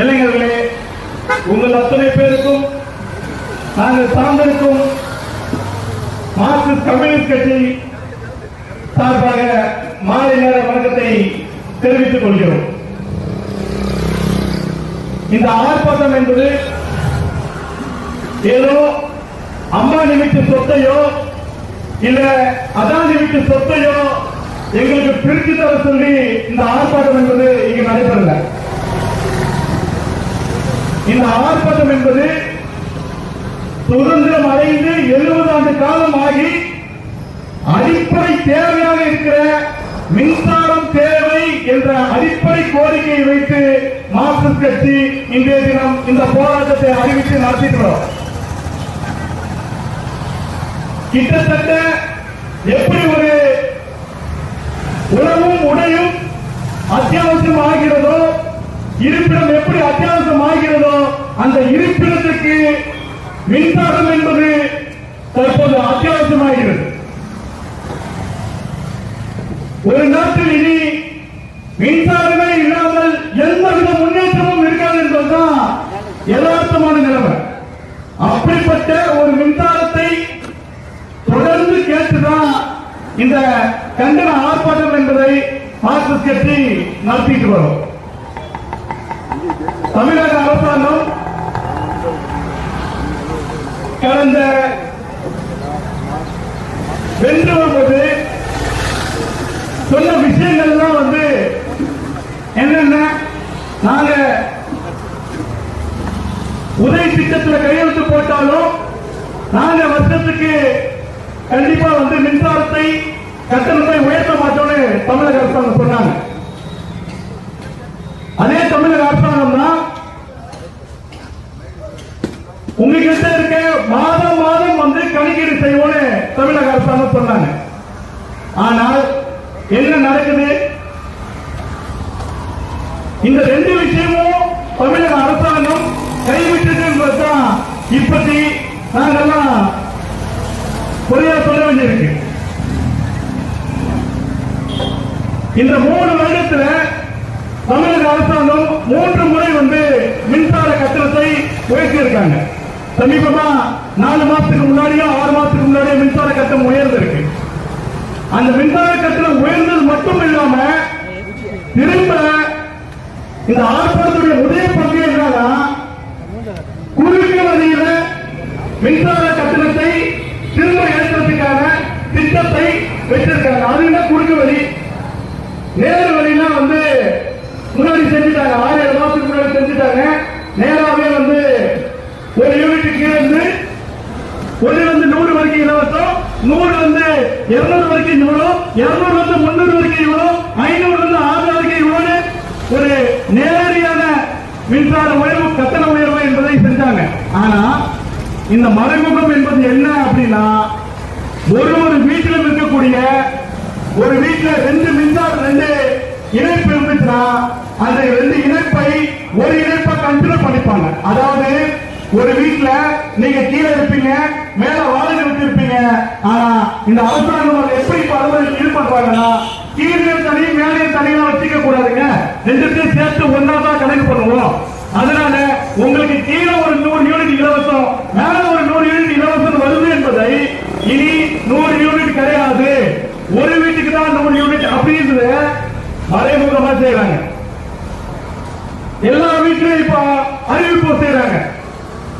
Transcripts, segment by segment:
இளைஞர்களே உங்கள் அத்தனை பேருக்கும் நாங்கள் சார்ந்திருக்கும் மார்க்சிஸ்ட் கம்யூனிஸ்ட் கட்சி சார்பாக மாலை நேர வணக்கத்தை தெரிவித்துக் கொள்கிறோம். இந்த ஆர்ப்பாட்டம் என்பது ஏதோ அம்மா நிமித்த சொத்தையோ இல்ல அதான் நிமித்த சொத்தையோ எங்களுக்கு பிரித்து தர சொல்லி இந்த ஆர்ப்பாட்டம் என்பது இங்கு நடைபெறல. இந்த ஆர்ப்பாட்டம் என்பது சுதந்திரம் அடைந்து எழுபது ஆண்டு காலம் ஆகி அடிப்படை தேவையாக இருக்கிற மின்சாரம் தேவை என்ற அடிப்படை கோரிக்கையை வைத்து மார்க்சிஸ்ட் கட்சி இன்றைய தினம் இந்த போராட்டத்தை அறிவித்து நடத்திக்கிறோம் கிட்டத்தட்ட எப்படி ஒரு உணவும் உடையும் அத்தியாவசியம் ஆகிறதோ இருப்பிடம் எப்படி அத்தியாவசியம் ஆகிறதோ அந்த இருப்பிடத்துக்கு மின்சாரம் என்பது தற்போது அத்தியாவசியமாகிறது. ஒரு நாட்டில் இனி மின்சாரமே இல்லாமல் எந்தவித முன்னேற்றமும் இருக்காது என்பதுதான் யதார்த்தமான நிலைமை. அப்படிப்பட்ட ஒரு மின்சாரத்தை தொடர்ந்து கேட்டுதான் இந்த கண்டன ஆர்ப்பாட்டம் என்பதை மார்க்சிஸ்ட் கட்சி நடத்திட்டு வரும். தமிழக அரசாங்கம் கடந்த வென்று வரும்போது சொன்ன விஷயங்கள்லாம் வந்து என்னென்ன நாங்க உதவி திட்டத்தில் கையெழுத்து போட்டாலும் நாங்க வருஷத்துக்கு கண்டிப்பா வந்து மின்சாரத்தை கட்டணத்தை உயர்த்த மாட்டோம்னு தமிழக அரசாங்கம் சொன்னாங்க. அதே தமிழக அரசாங்கம் தான் உங்ககிட்ட இருக்க மாதம் மாதம் வந்து கணக்கீடு செய்வோம்னு தமிழக அரசாங்கம் சொன்னாங்க. ஆனால் என்ன நடக்குது? இந்த ரெண்டு விஷயமும் தமிழக அரசாங்கம் கைவிட்டதுன்றதுதான் இப்பத்தி நாங்கெல்லாம் பொறியா சொல்ல வேண்டியிருக்கு. இந்த மூணு வருடத்துல தமிழக அரசாங்கம் மூன்று முறை வந்து மின்சார கட்டணத்தை உயர்த்தி இருக்காங்க சமீபமா நாலு மாசத்துக்கு முன்னாடியோ ஆறு மாசத்துக்கு முன்னாடியோ மின்சார கட்டணம் உயர்ந்திருக்கு. அந்த மின்சார கட்டணம் உயர்ந்தது மட்டும் இல்லாம திரும்ப இந்த ஆர்ப்பாட்டத்துடைய உதய பங்கு என்னன்னா குறுக்கு வழியில மின்சார கட்டணத்தை திரும்ப ஏற்றத்துக்கான திட்டத்தை வச்சிருக்காங்க. அது என்ன குறுக்கு வழி நேரு வழினா வந்து முன்னாடி செஞ்சுட்டாங்க. ஆறு ஏழு மாசத்துக்கு முன்னாடி செஞ்சுட்டாங்க. நேரா வந்து ஒரு யூனிட் கீழே இருந்து ஒரு வந்து நூறு வரைக்கும் இலவசம் நூறு வந்து இருநூறு வரைக்கும் இவ்வளோ இருநூறு வந்து முன்னூறு வரைக்கும் இவ்வளோ ஐநூறு வந்து ஆறு வரைக்கும் இவ்வளோன்னு ஒரு நேரடியான மின்சார உயர்வு கட்டண உயர்வு என்பதை செஞ்சாங்க. ஆனா இந்த மறைமுகம் என்பது என்ன அப்படின்னா ஒரு ஒரு வீட்டிலும் இருக்கக்கூடிய ஒரு வீட்டில் ரெண்டு மின்சாரம் ரெண்டு இணைப்பு இருந்துச்சுன்னா அந்த ரெண்டு இணைப்பை ஒரு இணைப்பை கன்சிடர் பண்ணிப்பாங்க. அதாவது ஒரு வீட்டுல நீங்க கீழே இருப்பீங்க மேல வாடகை இருப்பீங்க ஆனா இந்த அரசாங்கம் எப்படி பரவல் இது கீழே தனி மேலே தனியா வச்சுக்க கூடாதுங்க. ரெண்டுத்தையும் சேர்த்து ஒன்னா தான் கணக்கு பண்ணுவோம். அதனால உங்களுக்கு கீழே ஒரு நூறு யூனிட் இலவசம் மேல ஒரு நூறு யூனிட் இலவசம் வருது என்பதை இனி நூறு யூனிட் கிடையாது. ஒரு வீட்டுக்கு தான் நூறு யூனிட் அப்படின்றது மறைமுகமா செய்யறாங்க எல்லா வீட்லயும் இப்ப அறிவிப்பு செய்யறாங்க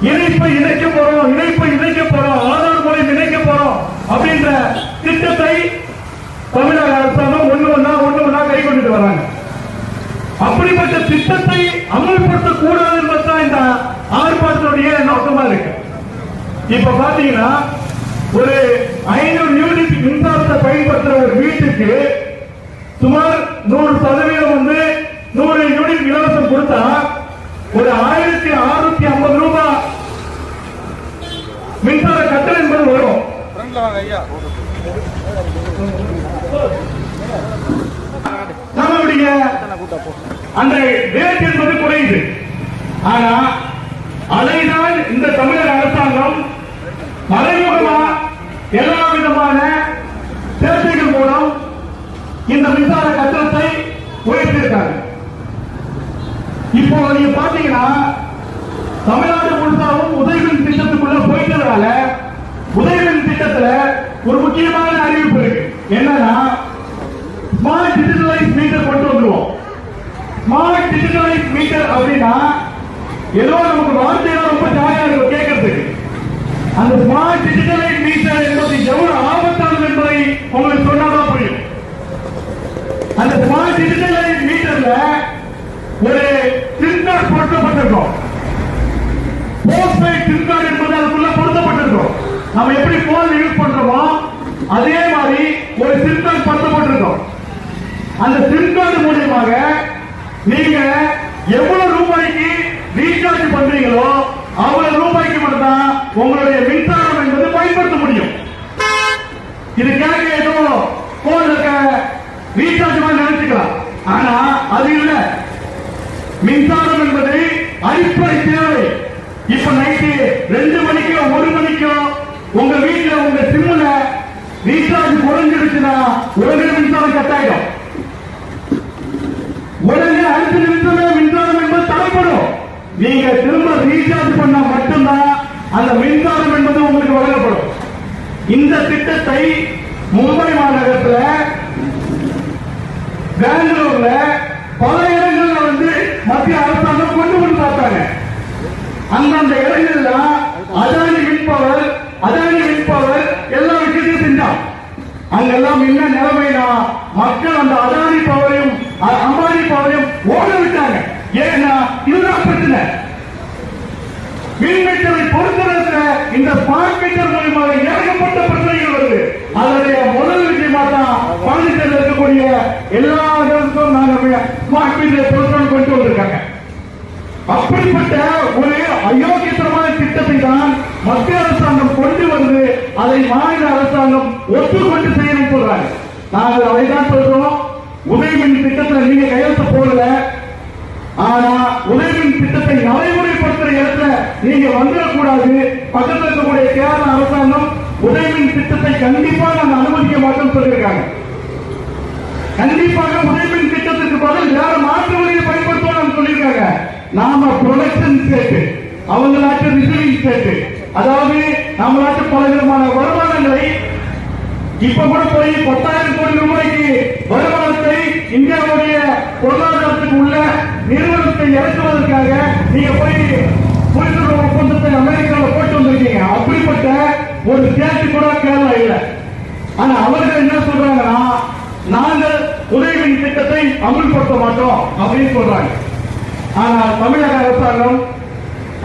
இணைப்பை இணைக்க போறோம் இணைப்பை இணைக்க போறோம் ஆதார் மூலம் இணைக்க போறோம் அப்படின்ற திட்டத்தை தமிழக அரசாங்கம் ஒண்ணு ஒன்னா ஒண்ணு ஒன்னா கை கொண்டுட்டு வராங்க. அப்படிப்பட்ட திட்டத்தை அமல்படுத்த கூடாது என்பதுதான் இந்த ஆர்ப்பாட்டத்துடைய நோக்கமா இருக்கு. இப்ப பாத்தீங்கன்னா ஒரு ஐநூறு யூனிட் மின்சாரத்தை பயன்படுத்துற ஒரு வீட்டுக்கு சுமார் நூறு சதவீதம் வந்து நூறு யூனிட் இலவசம் கொடுத்தா ஒரு ஆயிரத்தி அறுநூத்தி ஐம்பது ரூபாய் மின்சார கட்டணம் என்பது வரும் ஃப்ரண்ட்ல வாங்க ஐயா நம்மளுடைய அன்றைய ரேட் என்பது குறையுது ஆனா அதைதான் இந்த தமிழக அரசாங்கம் மறைமுகமா எல்லா விதமான சேர்க்கைகள் மூலம் இந்த மின்சார கட்டணத்தை உயர்த்திருக்காங்க இப்போ நீங்க பாத்தீங்கன்னா தமிழக முழுசாவும் உதயமின் திட்டத்துக்குள்ள போயிட்டதால உதயமின் திட்டத்துல ஒரு முக்கியமான அறிவிப்பு. என்னன்னா ஸ்மார்ட் டிஜிட்டலைஸ் மீட்டர் கொண்டு வந்துருவோம். ஸ்மார்ட் டிஜிட்டலைஸ் மீட்டர் அப்படின்னா ஏதோ நமக்கு வார்த்தையெல்லாம் ரொம்ப ஜாலியா இருக்கும் கேட்கறதுக்கு. அந்த ஸ்மார்ட் டிஜிட்டலைஸ் மீட்டர் என்பது எவ்வளவு ஆபத்தானது என்பதை உங்களுக்கு சொன்னாதான் புரியும். அந்த ஸ்மார்ட் டிஜிட்டலைஸ் மீட்டர்ல ஒரு சிம் கார்டு பொருத்தப்பட்டிருக்கும். போஸ்ட்பெய்ட் சிம் கார்டு என்பது அதுக்குள்ள பொருத்தப்பட்டிருக்கும். நம்ம எப்படி போன் யூஸ் அதே மாதிரி ஒரு சிம் கார்டு பொருத்தப்பட்டிருக்கும் அந்த சிம் மூலியமாக நீங்க எவ்வளவு ரூபாய்க்கு ரீசார்ஜ் பண்றீங்களோ அவ்வளவு ரூபாய்க்கு மட்டும்தான் உங்களுடைய மின்சாரம் என்பது பயன்படுத்த முடியும். இது கேட்க ஏதோ போன்ல இருக்க ரீசார்ஜ் மாதிரி நினைச்சுக்கலாம் ஆனா அது இல்ல மின்சாரம் என்பது அடிப்படை தேவை இப்ப நைட்டு ரெண்டு மணிக்கோ ஒரு மணிக்கோ உங்க வீட்டுல உங்க சிம்ல ரீசார்ஜ் குறைஞ்சிருச்சுன்னா உடனே மின்சாரம் கட் ஆயிடும் உடனே அடுத்த நிமிஷமே மின்சாரம் என்பது தடைப்படும். நீங்க திரும்ப ரீசார்ஜ் பண்ணா மட்டும்தான் அந்த மின்சாரம் என்பது உங்களுக்கு வழங்கப்படும். இந்த திட்டத்தை மும்பை மாநகரத்துல பெங்களூர்ல பல இடங்கள்ல வந்து மத்திய அரசாங்கம் கொண்டு வந்து பார்த்தாங்க. அந்தந்த இடம் அதானி மின்பவர் அதானி மின்பவர் எல்லா விஷயத்தையும் செஞ்சான் அங்கெல்லாம் என்ன நிலைமைனா மக்கள் அந்த அதானி பவரையும் அம்பானி பவரையும் ஓட விட்டாங்க ஏன்னா இதுதான் பிரச்சனை. மின்மீட்டரை பொறுத்தவரை இந்த ஸ்மார்ட் மீட்டர் மூலமாக ஏகப்பட்ட பிரச்சனைகள் வருது. அதனுடைய முதல் விஷயமா தான் பாண்டிச்சேரியில் இருக்கக்கூடிய எல்லா இடத்துக்கும் நாங்க ஸ்மார்ட் மீட்டரை பொருத்தம் கொண்டு வந்திருக்காங்க. அப்படிப்பட்ட ஒரு அயோக்கியத்தனமான திட்டத்தை தான் மத்திய அரசாங்கம் கொண்டு வந்து அதை மாநில அரசாங்கம் ஒத்துக்கொண்டு செய்யணும் சொல்றாங்க. நாங்கள் அதை தான் சொல்றோம். உதயமின் திட்டத்தை நீங்க கையெழுத்து போடல. ஆனா உதயமின் திட்டத்தை நடைமுறைப்படுத்துற இடத்துல நீங்க வந்துடக்கூடாது. பக்கத்துல இருக்கக்கூடிய கேரள அரசாங்கம் உதயமின் திட்டத்தை கண்டிப்பா நாங்க அனுமதிக்க மாட்டோம் சொல்லியிருக்காங்க. கண்டிப்பாக உதயமின் திட்டத்துக்கு பதில் வேற மாற்று வழியை பயன்படுத்தணும் சொல்லியிருக்காங்க. நாம ப்ரொடக்ஷன் ஸ்டேட்டு அவங்க நாட்டு ரிசீவிங் அதாவது நம்ம நாட்டு பல விதமான வருமானங்களை இப்ப கூட போய் பத்தாயிரம் கோடி ரூபாய்க்கு வருமானத்தை இந்தியாவுடைய பொருளாதாரத்துக்கு உள்ள நிறுவனத்தை இறக்குவதற்காக நீங்க போய் புரிந்துணர்வு ஒப்பந்தத்தை அமெரிக்காவில் போட்டு வந்திருக்கீங்க. அப்படிப்பட்ட ஒரு ஸ்டேட் கூட கேரளா இல்லை. ஆனா அவர்கள் என்ன சொல்றாங்கன்னா நாங்கள் உதவி திட்டத்தை அமுல்படுத்த மாட்டோம் அப்படின்னு சொல்றாங்க. ஆனால் தமிழக அரசாங்கம்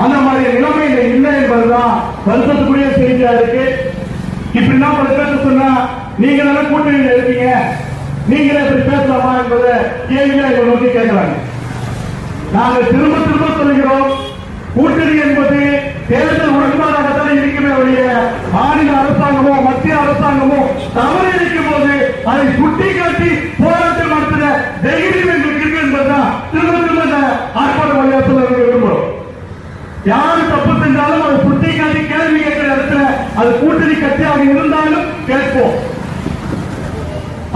அந்த மாதிரி நிலைமையில இல்லை என்பதுதான் வருத்தத்துக்குரிய செய்தியா இருக்கு. இப்படி என்ன பல பேர் சொன்னா நீங்க நல்லா கூட்டணியில் இருக்கீங்க. நீங்களே இப்படி பேசலாமா என்பதை கேள்வியா இதை நோக்கி கேட்கிறாங்க. நாங்கள் திரும்ப திரும்ப சொல்கிறோம் கூட்டணி என்பது தேர்தல் உடன்பாடாகத்தான் இருக்குமே ஒழிய மாநில அரசாங்கமோ மத்திய அரசாங்கமோ தவறு இருக்கும் போது அதை சுட்டிக்காட்டி போராட்டம் நடத்துகிற தைரிய எங்களுக்கு இருக்கு என்பதுதான் திரும்ப திரும்ப இந்த ஆர்ப்பாட்ட வழியாக சொல்ல விரும்புகிறோம் யாரு தப்பு செஞ்சாலும் அதை சுட்டிக்காட்டி கேள்வி கேட்கிற இடத்துல அது கூட்டணி கட்சியாக இருந்தாலும் கேட்போம்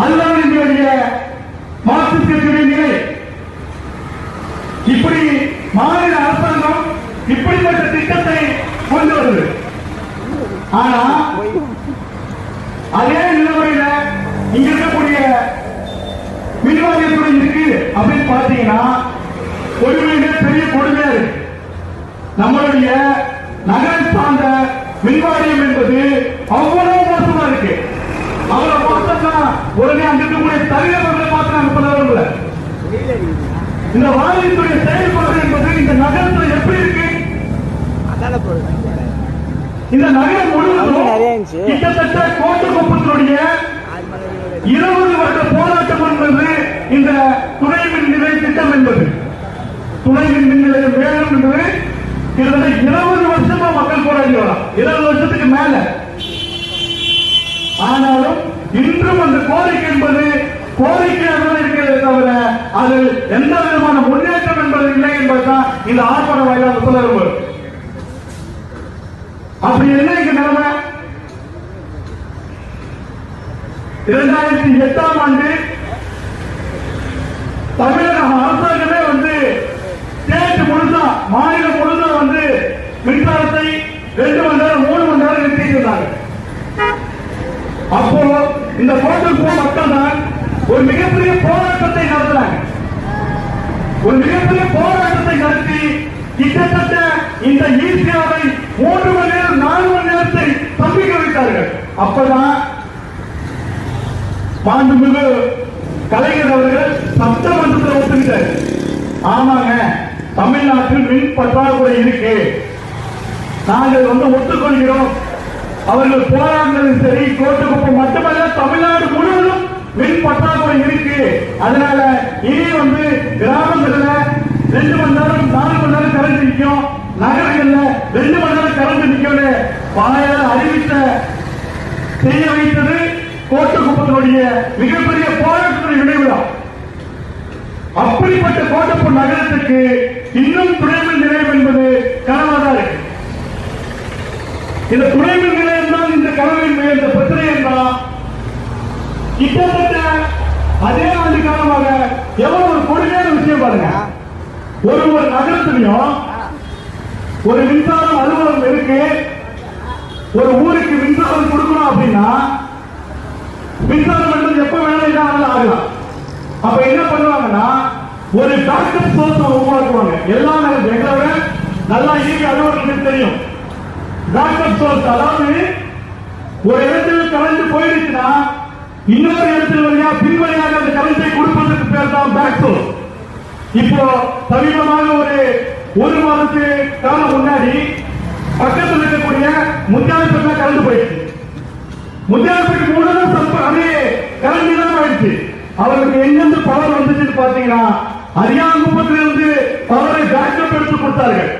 அதுதான் எங்களுடைய மார்க்சிஸ்ட் கட்சியுடைய நிலை இப்படி மாநில அரசாங்கம் இப்படிப்பட்ட திட்டத்தை கொண்டு வருது ஆனா அதே நிலவரையில இங்க இருக்கக்கூடிய மின்வாரியத்துறை இருக்கு அப்படின்னு பாத்தீங்கன்னா கொடுமையிலே பெரிய கொடுமையா இருக்கு. நம்மளுடைய நகரம் சார்ந்த மின்வாரியம் என்பது அவ்வளவு மோசமா இருக்கு. அவரை மோசம்னா உடனே அங்க இருக்கக்கூடிய தனிநபர்களை பார்த்து நாங்க சொல்ல விரும்பல. இந்த வாரியத்துடைய செயல்பாடு என்பது இந்த நகரத்துல எப்படி இருக்கு? அதான இந்த நகரம் முழுவதும். கிட்டத்தட்ட கோட்டுக்குப்பத்தினுடைய இருபது வருட போராட்டம் என்பது இந்த துணை மின் நிலைய திட்டம் என்பது. துணை மின் நிலையம் வேணும் என்பது கிட்டத்தட்ட இருபது வருஷமா மக்கள் போராடி வரலாம் இருபது வருஷத்துக்கு மேல. ஆனாலும் இன்றும் அந்த கோரிக்கை என்பது கோரிக்கையாக இருக்கிறதே தவிர அதில் எந்த விதமான முன்னேற்றம் என்பது இல்லை என்பதுதான் இந்த ஆர்ப்பாட்ட வாயிலாக சொல்ல விரும்புகிறேன். அப்படி என்ன இங்க நிலைமை? இரண்டாயிரத்தி எட்டாம் ஆண்டு தமிழக அரசாங்கமே வந்து ஸ்டேட் முழுசா மாநிலம் முழுசா வந்து மின்சாரத்தை ரெண்டு மணி நேரம் மூணு மணி நேரம் நிறுத்திட்டு அப்போ இந்த போட்டல் போ மக்கள் தான் ஒரு மிகப்பெரிய போராட்டத்தை நடத்துறாங்க. ஒரு மிகப்பெரிய போராட்டத்தை நடத்தி கிட்டத்தட்ட இந்த ஈசியாவை மூன்று மணி நேரம் நாலு மணி நேரத்தை தம்பிக்க வைத்தார்கள். அப்பதான் மாண்புமிகு கலைஞர் அவர்கள் சட்டமன்றத்தில் ஒத்துக்கிட்டார். ஆமாங்க தமிழ்நாட்டில் மின் பற்றாக்குறை இருக்கு. நாங்கள் வந்து ஒத்துக்கொள்கிறோம். அவர்கள் போராடுறது சரி கோட்டுக்குப்பம் மட்டுமல்ல தமிழ்நாடு முழுவதும் மின் பற்றாக்குறை இருக்கு. அதனால இனி வந்து கிராமங்கள்ல ரெண்டு மணி நேரம் நாலு மணி நேரம் கரண்ட் நிற்கும் நகரங்கள்ல ரெண்டு மணி நேரம் கரண்ட் நிற்கும் வாயால் அறிவித்த செய்ய வைத்தது கோட்டக்குப்பத்தினுடைய மிகப்பெரிய போராட்டத்தின் விளைவுடா அப்படிப்பட்ட கோட்டப்பூர் நகரத்துக்கு இன்னும் துணைமின் நிலையம் என்பது கனவாதான் இருக்கு. இந்த துணைமின் நிலையம் தான் இந்த கனவின் மேல் இந்த பிரச்சனை என்றால் கிட்டத்தட்ட அதே ஆண்டு காலமாக எவ்வளவு ஒரு கொடுமையான விஷயம் பாருங்க. ஒரு ஒரு நகரத்திலையும் ஒரு மின்சாரம் அலுவலகம் இருக்கு. ஒரு ஊருக்கு மின்சாரம் கொடுக்கணும் அப்படின்னா மின்சாரம் என்றது எப்ப வேணாலும் ஆகலாம். அப்ப என்ன பண்ணுவாங்கன்னா ஒரு டாக்டர் சோர்ஸ் உருவாக்குவாங்க. எல்லா நேரம் நல்லா இயற்கை அலுவலர்களுக்கு தெரியும். டாக்டர் சோர்ஸ் அதாவது ஒரு இடத்துல கரண்ட் போயிடுச்சுன்னா இன்னொரு இடத்துல வழியா பின்வழியாக அந்த கரண்டை கொடுப்பதற்கு பேர் தான் பேக் சோர்ஸ் இப்போ சமீபமாக ஒரு ஒரு மாதத்துக்கு காலம் முன்னாடி பக்கத்தில் இருக்கக்கூடிய முத்தியாலப்பட்டில கலந்து போயிடுச்சு. முத்தியாலப்பட்டி முழுவதும் சம்ப அதே கலந்துதான் தான் ஆயிடுச்சு அவருக்கு எங்கிருந்து பவர் வந்துச்சுன்னு பாத்தீங்கன்னா அரியாங்குப்பத்திலிருந்து பவரை பேக்கப் எடுத்து கொடுத்தார்கள்.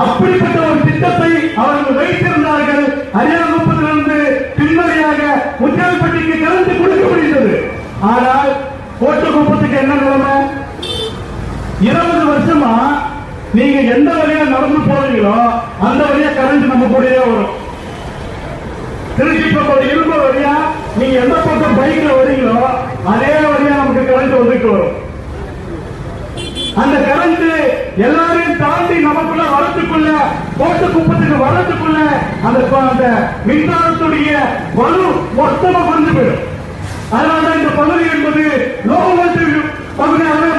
அப்படிப்பட்ட ஒரு திட்டத்தை அவர்கள் வைத்திருந்தார்கள். அரியாங்குப்பத்திலிருந்து பின்வழியாக முத்தியாலப்பட்டிக்கு கலந்து கொடுக்க முடிந்தது. ஆனால் கோட்டக்குப்பத்துக்கு என்ன நிலைமை? இருபது வருஷமா நீங்க எந்த வழியா நடந்து போறீங்களோ அந்த வழியா கரண்ட் நம்ம கூடயே வரும். திருச்சி பக்கம் இரும்பு வழியா நீங்க எந்த பக்கம் பைக்ல வரீங்களோ அதே வழியா நமக்கு கரண்ட் வந்துட்டு வரும். அந்த கரண்ட் எல்லாரையும் தாண்டி நமக்குள்ள வரத்துக்குள்ள போட்டு குப்பத்துக்கு வரத்துக்குள்ள அந்த அந்த மின்சாரத்துடைய வலு மொத்தமா குறைஞ்சு போயிடும். அதனாலதான் இந்த பகுதி என்பது லோ பகுதியாகவே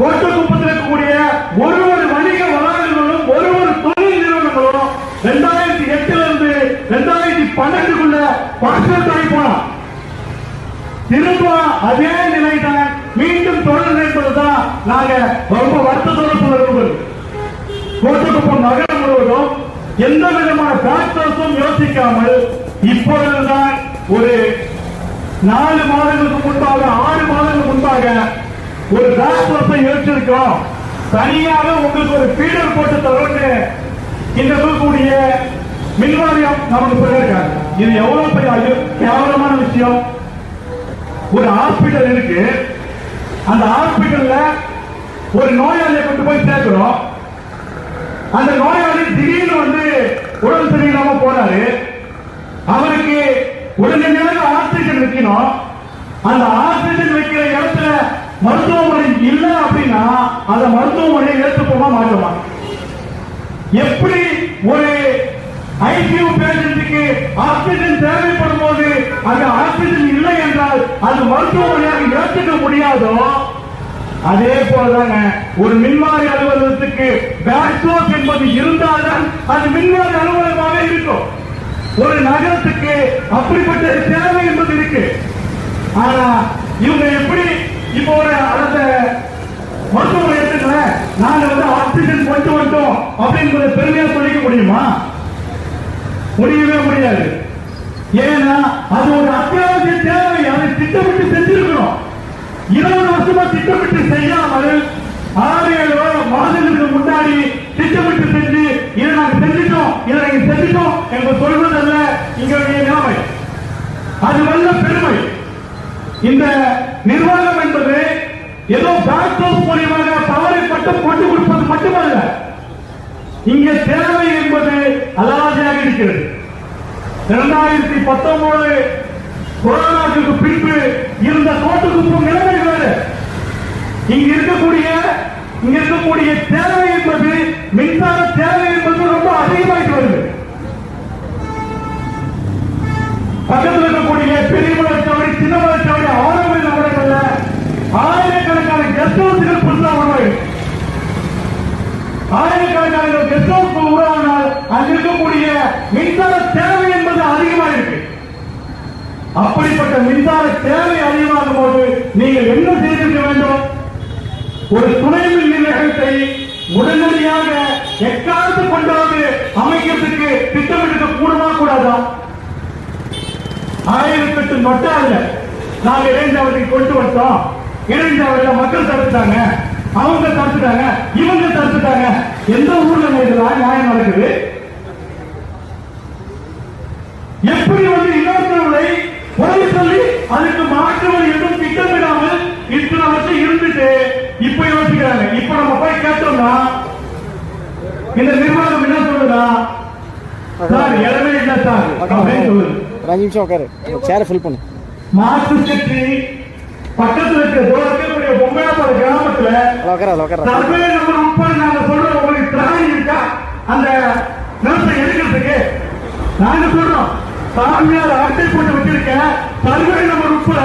கோட்டக்குப்பத்தில் இருக்கக்கூடிய ஒரு ஒரு வணிக வளாகங்களும் ஒரு ஒரு தொழில் நிறுவனங்களும் ரெண்டாயிரத்தி எட்டுல இருந்து ரெண்டாயிரத்தி பன்னெண்டுக்குள்ள பாஸ்போர்ட் ஆகி திரும்ப அதே நிலைதான் மீண்டும் தொடர் என்பதுதான் நாங்க ரொம்ப வருத்தத்தோடு சொல்லுவது கோட்டக்குப்பம் நகரம் முழுவதும் எந்த விதமான ஃபேக்டர்ஸும் யோசிக்காமல் இப்பொழுதுதான் ஒரு நாலு மாதங்களுக்கு முன்பாக ஆறு மாதங்களுக்கு முன்பாக ஒரு ஃபேக்டர்ஸை யோசிச்சிருக்கோம் தனியாக உங்களுக்கு ஒரு ஃபீடர் போட்டு தரோன்னு இந்த இருக்கக்கூடிய மின்வாரியம் நமக்கு சொல்லியிருக்காங்க இது எவ்வளவு பெரிய அயு- கேவலமான விஷயம். ஒரு ஹாஸ்பிட்டல் இருக்கு. அந்த ஹாஸ்பிட்டல்ல ஒரு நோயாளியை கொண்டு போய் சேர்க்கிறோம். அந்த நோயாளி திடீர்னு வந்து உடல் சரியில்லாம போறாரு. அவருக்கு உடனடியாக ஆக்சிஜன் வைக்கணும். அந்த ஆக்சிஜன் வைக்கிற இடத்துல மருத்துவமனை இல்ல அப்படின்னா அந்த மருத்துவமனையை ஏற்றுப்போமா மாட்டோமா எப்படி ஒரு ஐசியூ பேஷண்ட்டுக்கு ஆக்சிஜன் தேவைப்படும் போது அந்த ஆக்சிஜன் இல்லை என்றால் அது மருத்துவமனையாக ஏற்றுக்க முடியாதோ அதே போலதாங்க ஒரு மின்வாரி அலுவலகத்துக்கு பேக்ஸோஸ் என்பது இருந்தால்தான் அது மின்வாரி அலுவலகமாக இருக்கும். ஒரு நகரத்துக்கு அப்படிப்பட்ட தேவை என்பது இருக்கு. ஆனா இவங்க எப்படி இப்போ ஒரு அடுத்த மருத்துவமனை எடுத்துக்கல நாங்க வந்து ஆக்சிஜன் கொண்டு வந்தோம் அப்படின்றத பெருமையா சொல்லிக்க முடியுமா? முடியவே முடியாது. ஏன்னா அது ஒரு அத்தியாவசிய தேவை. அதை திட்டமிட்டு செஞ்சிருக்கிறோம் இருபது வருஷமா திட்டமிட்டு செய்யாமல் ஆறு ஏழு வா- மாதங்களுக்கு முன்னாடி திட்டமிட்டு செஞ்சு இதை நாங்க செஞ்சிட்டோம் இதை நாங்க செஞ்சிட்டோம் என்று சொல்வதல்ல இங்களுடைய நிலைமை. அது வல்ல பெருமை. இந்த நிர்வாகம் என்பது ஏதோ பேக்டோஸ் மூலியமாக பவரை மட்டும் கொண்டு கொடுப்பது மட்டுமல்ல. இங்கே தேவை என்பது அலாதியாக இருக்கிறது. இரண்டாயிரத்தி பத்தொன்பது கொரோனாவுக்கு பின்பு இருந்த தோட்டக்குப்பம் நிலைமை வேறு. இங்க இருக்கக்கூடிய இங்க இருக்கக்கூடிய தேவை என்பது மின்சார தேவை என்பது ரொம்ப அதிகமாயிட்டு வருது. பக்கத்தில் இருக்கக்கூடிய பெரிய ஆயிரக்கணக்கான கெஸ்ட் ஹவுஸ்கள் புதுசா உருவாயிடு ஆயிரக்கணக்கான கெஸ்ட் ஹவுஸ் உருவானால் அங்கு இருக்கக்கூடிய மின்சார தேவை என்பது அதிகமாக இருக்கு. அப்படிப்பட்ட மின்சார தேவை அதிகமாகும் போது நீங்கள் என்ன செய்திருக்க வேண்டும்? ஒரு துணை மின் நிலையத்தை உடனடியாக எக்காலத்து கொண்டாந்து அமைக்கிறதுக்கு திட்டமிட்டு கூடுமா கூடாதா? ஆயிரத்தெட்டு மட்டும் அல்ல நாங்கள் இணைந்து அவற்றை கொண்டு வந்தோம். இளைஞாவதுல மக்கள் தடுத்துட்டாங்க. அவங்க தடுத்துட்டாங்க. இவங்க தடுத்துட்டாங்க. எந்த ஊர்ல இதெல்லாம் நியாயம் நடக்குது? எப்படி வந்து இன்னொருத்தவர்களை குறை சொல்லி அதுக்கு மாற்றுவது எதுவும் திட்டமிடாமல் இத்தனை வருஷம் இருந்துட்டு இப்ப யோசிக்கிறாங்க. இப்ப நம்ம போய் கேட்டோம்னா இந்த நிர்வாகம் என்ன சொல்லுதா? சார் இடமே இல்லை சார். அப்படின்னு சொல்லுது. அஞ்சு நிமிஷம் உட்காரு. சேரை ஃபில் பண்ணு. மாற்று கட்சி பக்கத்துல இருக்க தூரக்கூடிய பொம்மையாப்பாடு கிராமத்துல சர்வே நம்பர் உட்பட நாங்க சொல்றோம் உங்களுக்கு திராணி இருக்கா? அந்த நிலத்தை எடுக்கிறதுக்கு. நாங்க சொல்றோம் சாமியார் அட்டை போட்டு வச்சிருக்க சர்வே நம்பர் உட்பட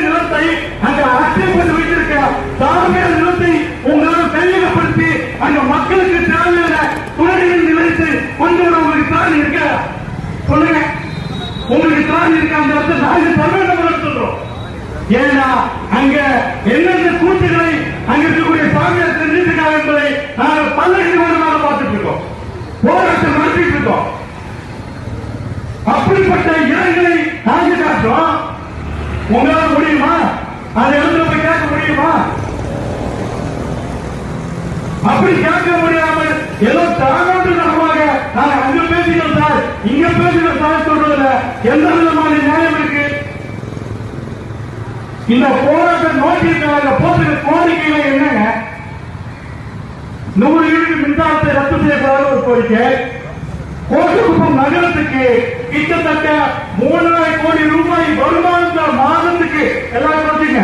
நிலத்தை அங்க அட்டை போட்டு வச்சிருக்க சாமியார் நிலத்தை உங்களால் கையகப்படுத்தி அங்க மக்களுக்கு தேவையான துணைகளின் நிலையத்தை கொண்டு வர உங்களுக்கு திராணி இருக்கா? சொல்லுங்க. உங்களுக்கு திராணி இருக்கா? அந்த நாங்க சர்வே நம்பர் ஏன்னா அங்க என்னென்ன கூட்டுகளை அங்க இருக்கக்கூடிய சாமியார் செஞ்சிருக்காங்க என்பதை நாங்கள் பல்லக்கு வருமான பார்த்துட்டு இருக்கோம். போராட்டம் நடத்திட்டு இருக்கோம். அப்படிப்பட்ட இடங்களை நாங்க காட்டுறோம். உங்களால முடியுமா? அதை இடத்துல போய் கேட்க முடியுமா? அப்படி கேட்க முடியாமல் ஏதோ தானோட்டு நலமாக நாங்கள் அங்க பேசினோம் சார் இங்க பேசினோம் சார் சொல்றதுல எந்த விதமான இந்த போராட்ட நோக்கிற்காக போட்டுற கோரிக்கையில என்னங்க? நூறு யூனிட் மின்சாரத்தை ரத்து செய்யக்கூடாத ஒரு கோரிக்கை. கோட்டுக்குப்பம் நகரத்துக்கு கிட்டத்தட்ட மூணாயிரம் கோடி ரூபாய் வருமானம் மாதத்துக்கு எல்லாரும் பார்த்தீங்க.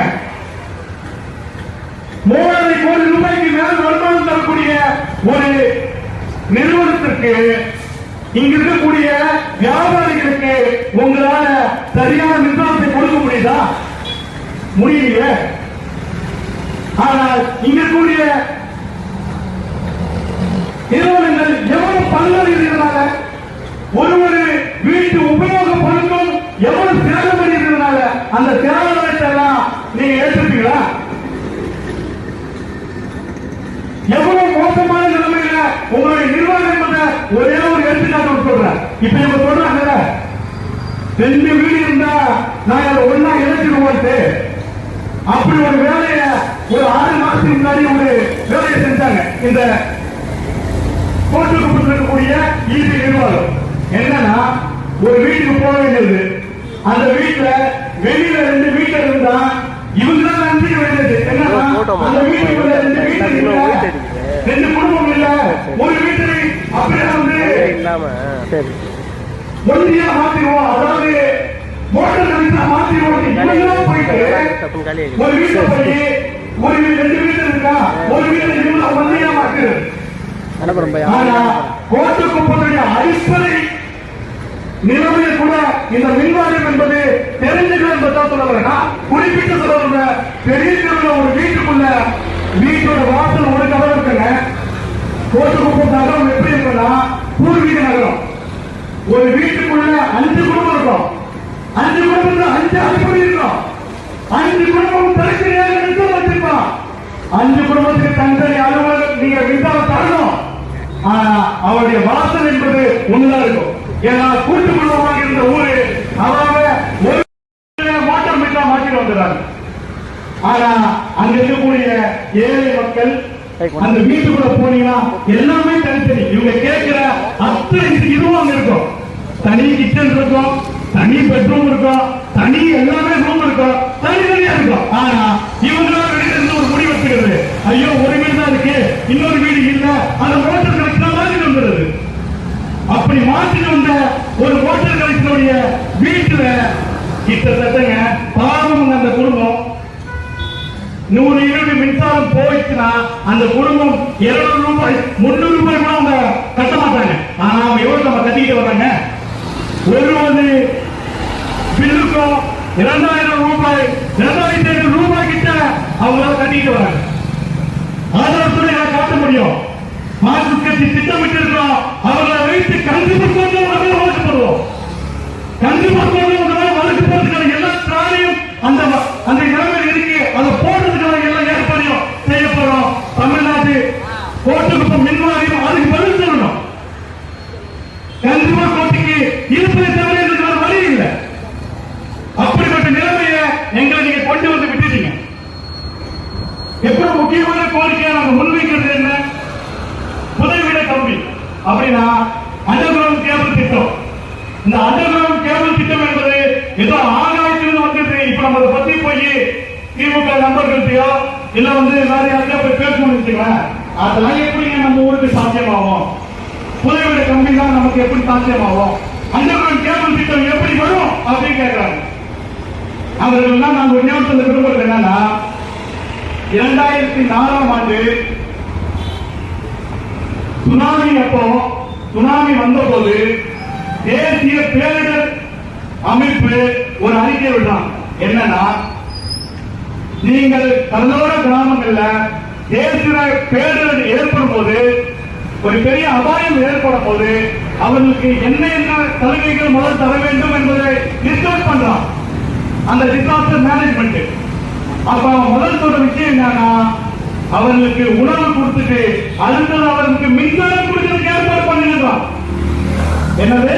மூணரை கோடி ரூபாய்க்கு மேல வருமானம் தரக்கூடிய ஒரு நிறுவனத்திற்கு இங்க இருக்கக்கூடிய வியாபாரிகளுக்கு உங்களால சரியான மின்சாரத்தை கொடுக்க முடியுதா? முடியல ஆனால் இங்க இருக்கக்கூடிய நிறுவனங்கள் எவ்வளவு பல்லறிகிறதுனால ஒரு ஒரு வீட்டு உபயோக பொருட்களும் எவ்வளவு சேதப்படுகிறதுனால அந்த தியாகத்தை எல்லாம் நீங்க ஏற்றுப்பீங்களா? எவ்வளவு மோசமான நிலைமையில உங்களுடைய நிர்வாகம் ஒரே ஒரு எடுத்துக்காட்டு சொல்றேன். இப்ப இவங்க சொல்றாங்க ரெண்டு வீடு இருந்தா நாங்க ஒன்னா இணைச்சிருவோம் அப்படி ஒரு வேலைய ஒரு ஆறு மாசத்துக்கு முன்னாடி ஒரு வேலையை செஞ்சாங்க. இந்த கோட்டுக்கு இருக்கக்கூடிய ஈபி நிர்வாகம். என்னன்னா ஒரு வீட்டுக்கு போக வேண்டியது. அந்த வீட்டுல வெளியில ரெண்டு வீட்டுல இருந்தா இவங்க தான் நம்பிக்க வேண்டியது என்னன்னா அந்த வீட்டுக்குள்ள ரெண்டு வீட்டு ரெண்டு குடும்பம் இல்ல. ஒரு வீட்டு அப்படியே வந்து ஒன்றியா மாத்திடுவோம். அதாவது மோட்டர் கழிச்சா மாத்திடுவோம் இவங்க போயிட்டு ஒரு வீட்டை போய் ஒரு வீடு ரெண்டு வீடு இருக்கா? ஒரு வீட்டை ஒன்றியா மாத்துறது அனுப்புறோம் பையா ஆனா கோட்டு குப்பத்துடைய அடிப்படை நிலைமையை கூட இந்த மின்வாரியம் என்பது தெரிஞ்சுக்கணும் என்பதான் சொல்ல வரேன். நான் குறிப்பிட்டு சொல்ல வரேன். பெரிய ஒரு வீட்டுக்குள்ள வீட்டோட வாசல் ஒரு கதவு இருக்குங்க. கோட்டு குப்பம் நகரம் எப்படி இருக்குன்னா பூர்வீக நகரம். ஒரு வீட்டுக்குள்ள அஞ்சு குடும்பம் இருக்கும். அஞ்சு குடும்பத்துல அஞ்சு அடிப்படை இருக்கும் அஞ்சு குடும்பம் தனித்தனியாக மின்சாரம் வச்சிருப்பான் அஞ்சு குடும்பத்துக்கு தனித்தனி அலுவலர் நீங்க மின்சாரம் தரணும். ஆனா அவருடைய வாசல் என்பது ஒண்ணுதான் இருக்கும். ஏன்னா கூட்டு குடும்பமாக இருந்த ஊரு அவங்க ஒரு மாற்றம் மீட்டா மாற்றிட்டு வந்துடுறாங்க. ஆனா அங்க இருக்கக்கூடிய ஏழை மக்கள் அந்த வீட்டுக்குள்ள போனீங்கன்னா எல்லாமே தனித்தனி. இவங்க கேட்கிற அத்தனை இதுவும் அங்க இருக்கும். தனி கிச்சன் இருக்கும். தனி பெட்ரூம் இருக்கும் தனி எல்லாமே ரூம் இருக்கும் தனித்தனியா இருக்கும் ஆனா இவங்களா வெளியில இருந்து ஒரு முடிவு எடுத்துக்கிறது ஐயோ ஒரு வீடு தான் இருக்கு. இன்னொரு வீடு இல்ல. அந்த மோட்டர் கனெக்ஷன் மாத்திட்டு வந்துடுறது அப்படி மாற்றி வந்த ஒரு மோட்டர் கனெக்ஷனுடைய வீட்டுல கிட்டத்தட்டங்க பாவம் அந்த குடும்பம். நூறு யூனிட் மின்சாரம் போயிடுச்சுன்னா அந்த குடும்பம் இருநூறு ரூபாய் முன்னூறு ரூபாய் கூட அவங்க கட்ட மாட்டாங்க. ஆனா அவங்க எவ்வளவு நம்ம கட்டிக்கிட்டு வர்றாங்க? ஒரு வந்து இரண்டாயிரம் ரூபாய் இரண்டாயிரத்தி ஐநூறு ரூபாய் கிட்ட அவங்களால கட்டிட்டு வராங்க. ஆதாரத்துடன் நான் காட்ட முடியும்? மார்க்சிஸ்ட் கட்சி திட்டமிட்டு இருக்கிறோம் அவர்களை வைத்து கண்டிப்பா கொண்டு உடனே வழக்கு போடுவோம் கண்டிப்பா கொண்டு உடனே வழக்கு போடுறதுக்கான எல்லா திராணியும் அந்த அந்த இளமையில் இருக்கு. அதை போடுறதுக்கான எல்லா ஏற்பாடையும் செய்ய போறோம் தமிழ்நாடு கோட்டுக்குப்பம் மின்வாரியம் எப்படி முக்கியமான கோரிக்கையை நாங்க முன்வைக்கிறது என்ன? புதைவிட கம்பி. அப்படின்னா அண்டர் கிரவுண்ட் கேபிள் திட்டம். இந்த அண்டர் கிரவுண்ட் கேபிள் திட்டம் என்பது ஏதோ ஆகாயத்தில் வந்தது இப்ப நம்ம அதை பத்தி போய் திமுக நண்பர்கள்ட்டையோ இல்ல வந்து வேற யாருக்கா போய் பேச வச்சுக்கலாம் அதெல்லாம் எப்படி நம்ம ஊருக்கு சாத்தியமாகும்? புதைவிட கம்பி தான் நமக்கு எப்படி சாத்தியமாகும்? அண்டர் கிரவுண்ட் கேபிள் திட்டம் எப்படி வரும் அப்படின்னு கேட்கிறாங்க அவர்கள்லாம் நாங்கள் ஒரு ஞாபகத்தில் விரும்புறது என்னன்னா இரண்டாயிரத்தி நாலாம் ஆண்டு சுனாமி அப்போ சுனாமி வந்தபோது தேசிய பேரிடர் அமைப்பு ஒரு அறிக்கை விடுறாங்க என்னன்னா நீங்கள் கடலோர கிராமங்கள்ல தேசிய பேரிடர் ஏற்படும் போது ஒரு பெரிய அபாயம் ஏற்படும் போது அவர்களுக்கு என்ன என்ன சலுகைகள் முதல் தர வேண்டும் என்பதை டிஸ்கஸ் பண்றான். அந்த டிசாஸ்டர் மேனேஜ்மெண்ட் அப்ப முதல் சொல்ற விஷயம் என்னன்னா அவர்களுக்கு உணவு கொடுத்துட்டு அடுத்தது அவர்களுக்கு மின்சாரம் கொடுக்கறதுக்கு ஏற்பாடு பண்ணிருக்கான் என்னது?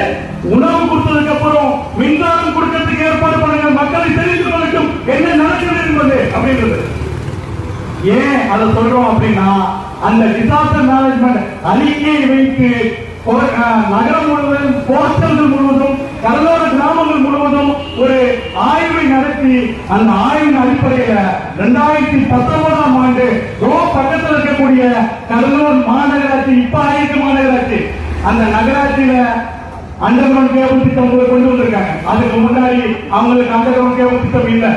உணவு கொடுத்ததுக்கு அப்புறம் மின்சாரம் கொடுக்கறதுக்கு ஏற்பாடு பண்ணுங்க மக்களை தெரிந்து கொள்ளட்டும். என்ன நடக்கிறது என்பது அப்படின்றது. ஏன் அதை சொல்றோம் அப்படின்னா அந்த டிசாஸ்டர் மேனேஜ்மெண்ட் அறிக்கையை வைத்து நகரம் முழுவதும் போஸ்டர்கள் முழுவதும் கடலோர கிராமங்கள் முழுவதும் ஒரு ஆய்வை நடத்தி அந்த ஆய்வின் அடிப்படையில ரெண்டாயிரத்தி பத்தொன்பதாம் ஆண்டு ரோ பக்கத்தில் இருக்கக்கூடிய கடலூர் மாநகராட்சி இப்ப ஆயிரத்தி மாநகராட்சி. அந்த நகராட்சியில அண்டர் கேபிள் திட்டம் உங்களை கொண்டு வந்திருக்காங்க. அதுக்கு முன்னாடி அவங்களுக்கு அண்டர் கேபிள் திட்டம் இல்லை.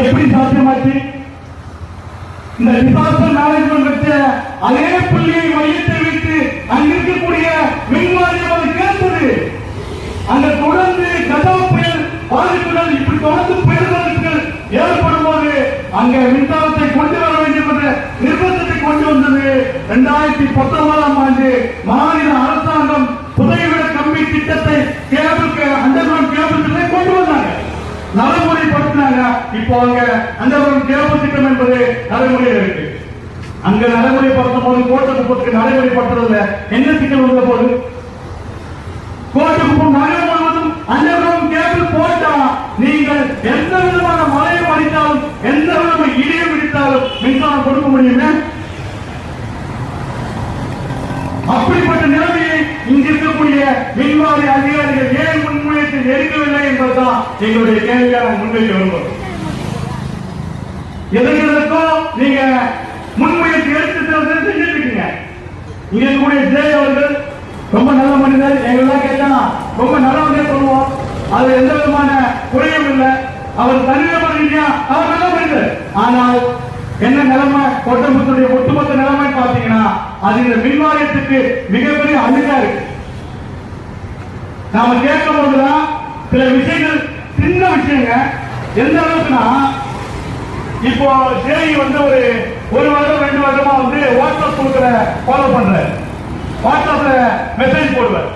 எப்படி சாத்தியமாச்சு? இந்த டிசாஸ்டர் மேனேஜ்மெண்ட் வச்ச அதே புள்ளியை மையத்தை வைத்து அங்க இருக்கக்கூடிய இருந்தது. அந்த தொடர்ந்து கஜா புயல் பாதிப்புகள் இப்படி தொடர்ந்து புயல் பாதிப்புகள் ஏற்படும் போது அங்க மின்சாரத்தை கொண்டு வர வேண்டும் என்ற நிர்பந்தத்தை கொண்டு வந்தது. இரண்டாயிரத்தி பத்தொன்பதாம் ஆண்டு மாநில அரசாங்கம் புதைவிட கம்பி திட்டத்தை கேபிளுக்கு அண்டர்கிரவுண்ட் கேபிள் திட்டத்தை கொண்டு வந்தாங்க. நடைமுறைப்படுத்தினாங்க. இப்போ அங்க அண்டர்கிரவுண்ட் கேபிள் திட்டம் என்பது நடைமுறையில் இருக்கு. அங்க நடைமுறைப்படுத்தும் போது கோட்டை நடைமுறைப்படுத்துறதுல என்ன சிக்கல் உள்ள போது? கோட்டை குப்பம் நகரம் முழுவதும் அண்டர்கிரவுண்ட் கேட்டு போட்டா நீங்கள் எந்த விதமான மழையும் அடித்தாலும் எந்த விதமான இடியும் இடித்தாலும் மின்சாரம் கொடுக்க முடியுமே? அப்படிப்பட்ட நிலைமையை இங்க இருக்கக்கூடிய மின்வாரி அதிகாரிகள் ஏன் முன்முயற்சி எடுக்கவில்லை என்பதுதான் எங்களுடைய கேள்வியாக நாங்கள் முன்வைக்க விரும்புகிறோம் எதற்கும் நீங்க முன்முயற்சி எடுத்து சில இருக்கீங்க. இங்க கூடிய ஜெய் அவர்கள் ரொம்ப நல்ல மனிதர் எங்கெல்லாம் கேட்டா ரொம்ப நல்லவனே சொல்லுவோம் அது எந்த விதமான குறையும் இல்லை. அவர் தனிநபர் ரீதியா அவர் நல்ல மனிதர். ஆனால் என்ன நிலைமை? கொட்டம்புத்துடைய ஒட்டுமொத்த நிலைமை பாத்தீங்கன்னா அது இந்த மின்வாரியத்துக்கு மிகப்பெரிய அழுகா இருக்கு. நாம கேட்கும் போதுதான் சில விஷயங்கள் சின்ன விஷயங்க. எந்த அளவுக்குன்னா இப்போ சேவை வந்து ஒரு ஒரு வருடம் ரெண்டு வருடமா வந்து வாட்ஸ்அப் குழுக்கள ஃபாலோ பண்றாரு. வாட்ஸ்அப்ல மெசேஜ் போடுவார்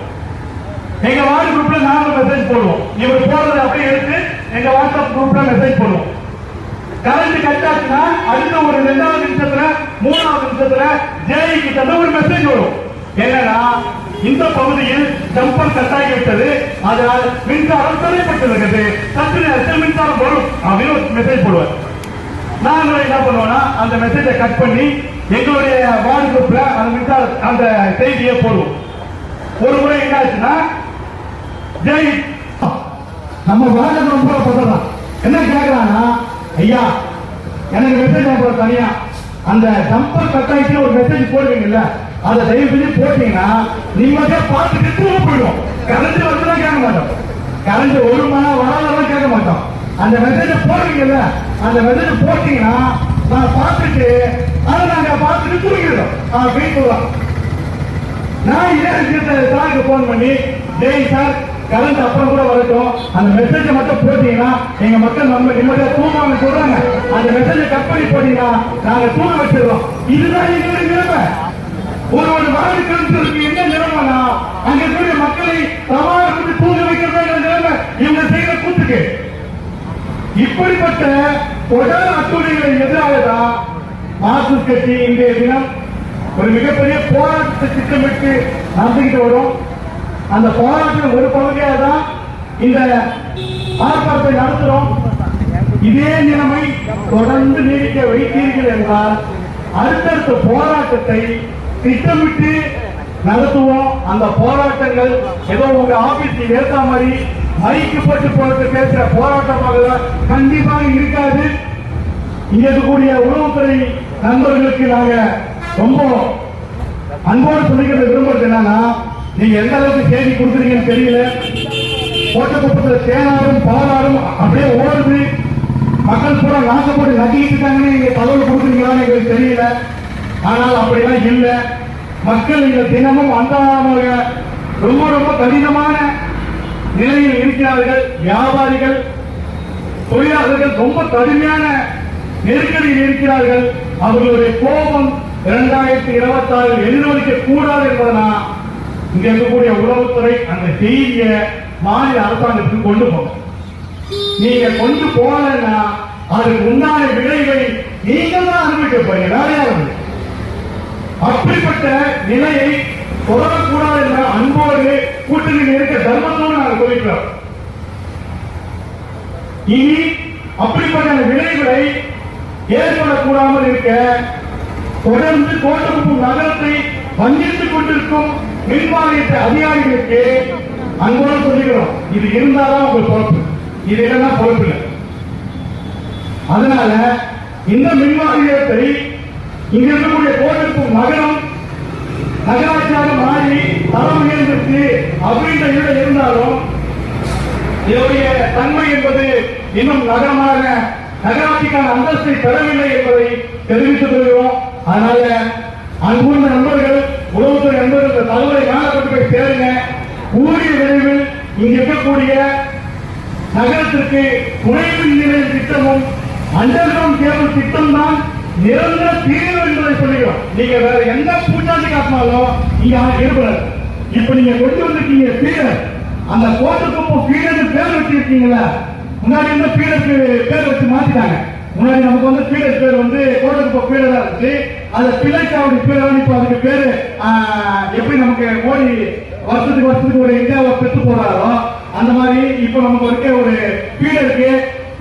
எங்க வார்டு குரூப்ல நாங்களும் மெசேஜ் போடுவோம். இவர் போடுறது அப்படியே எடுத்து எங்க வாட்ஸ்அப் குரூப்ல மெசேஜ் போடுவோம். கரண்ட் கட் ஆச்சுன்னா அடுத்த ஒரு ரெண்டாவது நிமிஷத்துல மூணாவது நிமிஷத்துல ஜேஇ கிட்ட ஒரு மெசேஜ் வரும். என்னன்னா இந்த பகுதியில் ஜம்பர் கட்டாகி விட்டது. அதனால் மின்சாரம் தடைப்பட்டிருக்கிறது. சற்று நேரத்தில் மின்சாரம் வரும் அப்படின்னு ஒரு மெசேஜ் போடுவார் நாங்களும் என்ன பண்ணுவோம்னா அந்த மெசேஜை கட் பண்ணி எங்களுடைய வார்டு குரூப்ல அந்த மின்சார அந்த செய்தியை போடுவோம். ஒரு முறை என்ன ஆச்சுன்னா ஜெய் நம்ம வார்டு ரொம்ப பண்றோம் என்ன கேக்குறாங்கன்னா ஐயா எனக்கு மெசேஜ் அனுப்புற தனியா? அந்த சம்பர் கட்டாயத்தில் ஒரு மெசேஜ் போடுவீங்கல்ல அதை தயவு செஞ்சு போட்டீங்கன்னா நிம்மதியா பார்த்துட்டு திரும்ப போயிடும் கரண்ட் வந்துதான் கேட்க மாட்டோம். கரண்ட் ஒரு மணி வராதான் கேட்க மாட்டோம். அந்த மெசேஜ் போடுவீங்கல்ல அந்த மெசேஜ் போட்டீங்கன்னா நான் பார்த்துட்டு அதை நாங்க பார்த்துட்டு குடிக்கிறோம். அப்படின்னு சொல்லலாம் நான் இதே சாருக்கு போன் பண்ணி டேய் சார் கரண்ட் அப்புறம் கூட வரட்டும். அந்த மெசேஜ் மட்டும் போட்டீங்கன்னா எங்க மக்கள் நம்ம நிம்மதியா தூங்குவாங்க சொல்றாங்க. அந்த மெசேஜை கட் பண்ணி போட்டீங்கன்னா நாங்க தூங்க வச்சிருவோம். இதுதான் எங்களுடைய நிலைமை. ஒரு ஒரு வாரி கவுன்சிலருக்கு என்ன நிலைமைனா அங்க இருக்கக்கூடிய மக்களை சவால் இருந்து தூங்க வைக்கிறதா நிலைமை. இவங்க செய்யற கூத்துக்கு இப்படிப்பட்ட தொடர் அத்துணைகளை எதிராக தான் மார்க்சிஸ்ட் கட்சி இன்றைய தினம் ஒரு மிகப்பெரிய போராட்டத்தை திட்டமிட்டு நடந்துகிட்டு வரும். அந்த போராட்டத்தின் ஒரு பகுதியாக தான் இந்த ஆர்ப்பாட்டத்தை நடத்துறோம். இதே நிலைமை தொடர்ந்து நீடிக்க வைத்தீர்கள் என்றால் அடுத்தடுத்த போராட்டத்தை திட்டமிட்டு நடத்துவோம். அந்த போராட்டங்கள் ஏதோ உங்க ஆபீஸ்க்கு ஏற்ற மாதிரி மைக்கு போட்டு போட்டு பேசுற போராட்டமாக கண்டிப்பாக இருக்காது. இங்க இருக்கக்கூடிய உணவுத்துறை நண்பர்களுக்கு நாங்க ரொம்ப அன்போடு சொல்லிக்கிறது விரும்புறது என்னன்னா நீங்க எந்த அளவுக்கு செய்தி கொடுக்குறீங்கன்னு தெரியல. கோட்டக்குப்பத்துல தேனாரும் பாலாரும் அப்படியே ஓடுது. மக்கள் பூரா நாசப்பட்டு நக்கிட்டு இருக்காங்கன்னு நீங்க தகவல் கொடுக்குறீங்களான்னு எங்களுக்கு தெரியல. ஆனால் அப்படிலாம் இல்லை. மக்கள் இந்த தினமும் அன்றாடமாக ரொம்ப ரொம்ப கடினமான நிலையில் இருக்கிறார்கள். வியாபாரிகள் தொழிலாளர்கள் ரொம்ப கடுமையான நெருக்கடியில் இருக்கிறார்கள். அவர்களுடைய கோபம் இரண்டாயிரத்தி இருபத்தி ஆறில் எதிரொலிக்க கூடாது என்பதனா இங்க இருக்கக்கூடிய உளவுத்துறை அந்த செய்தியை மாநில அரசாங்கத்துக்கு கொண்டு போகும் நீங்க கொண்டு போகலன்னா அதுக்கு உண்டான விளைவை நீங்கள் தான் அனுபவிக்க போறீங்க. வேற யாரும் அப்படிப்பட்ட நிலையை தொடரக்கூடாது என்ற அன்போடு கூட்டணியில் இருக்க தர்மத்தோடு நாங்கள் சொல்லிக்கிறோம். இனி அப்படிப்பட்ட விளைவுகளை ஏற்படக்கூடாமல் இருக்க தொடர்ந்து கோட்டமுப்பு நகரத்தை வஞ்சித்துக் கொண்டிருக்கும் மின்வாரியத்தை அதிகாரிகளுக்கு அன்போடு சொல்லிக்கிறோம். இது இருந்தாதான் உங்கள் பொறுப்பு. இது இல்லைன்னா பொறுப்பு இல்லை. அதனால இந்த மின்வாரியத்தை இங்க இருக்கக்கூடிய கோட்டமுப்பு நகரம் நகராட்சியாக மாறி தரம் உயர்ந்திருக்கு அப்படின்ற இடம் இருந்தாலும் இதனுடைய தன்மை என்பது இன்னும் நகரமாக நகராட்சிக்கான அந்தஸ்தை பெறவில்லை என்பதை தெரிவித்துக் கொள்கிறோம். அதனால அன்புள்ள நண்பர்கள் உளவுத்துறை நண்பர்கள் இந்த தகவலை மேல கொண்டு போய் சேருங்க. கூடிய விரைவில் இங்கு இருக்கக்கூடிய நகரத்திற்கு துணை மின் நிலைய திட்டமும் அண்டர் கிரவுண்ட் கேபிள் திட்டம் தான் நிரந்தர தீர்வு என்பதை சொல்லுகிறோம் நீங்க வேற எந்த பூச்சாண்டி காட்டினாலும் இங்க இருப்பது இப்ப நீங்க கொண்டு வந்திருக்கீங்க பீடர் அந்த கோட்டுக்குப்பம் பீடர் பேர் வச்சிருக்கீங்களா முன்னாடி இருந்த பீடருக்கு பேர் வச்சு மாத்திட்டாங்க. முன்னாடி நமக்கு வந்து ஃபீடர் பேர் வந்து கோட்டுக்கு ஃபீடரா இருந்துச்சு. அந்த பிள்ளைக்காவுடைய பேரான இப்ப அதுக்கு பேரு எப்படி நமக்கு மோடி வருஷத்துக்கு வருஷத்துக்கு ஒரு இந்தியாவை பெற்று போறாரோ அந்த மாதிரி இப்ப நமக்கு இருக்க ஒரு பீடருக்கு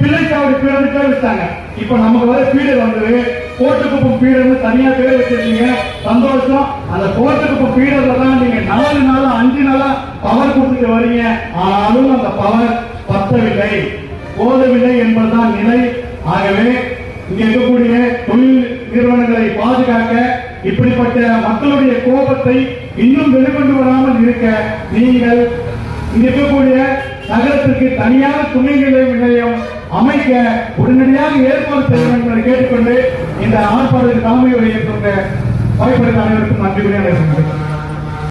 பிள்ளைக்காவுடைய பேர் பேர் வச்சாங்க இப்ப நமக்கு வர பீடர் வந்தது கோட்டுக்குப்பம் பீடர்னு தனியா பேர் வச்சிருக்கீங்க. சந்தோஷம். அந்த கோட்டுக்குப்பம் பீடர்ல தான் நீங்க நாலு நாளா அஞ்சு நாளா பவர் கொடுத்துட்டு வரீங்க ஆனாலும் அந்த பவர் பத்தவில்லை. போதவில்லை என்பதுதான் நிலை. ஆகவே இங்க இருக்கக்கூடிய தொழில் நிறுவனங்களை பாதுகாக்க இப்படிப்பட்ட மக்களுடைய கோபத்தை இன்னும் வெளிக்கொண்டு வராமல் இருக்க நீங்கள் இங்க இருக்கக்கூடிய நகரத்திற்கு தனியாக துணை நிலைய நிலையம் அமைக்க உடனடியாக ஏற்பாடு செய்ய வேண்டும் என்று கேட்டுக்கொண்டு இந்த ஆர்ப்பாட்டத்தில் தலைமை உரையை வாய்ப்பளித்த அனைவருக்கும் நன்றி கூறி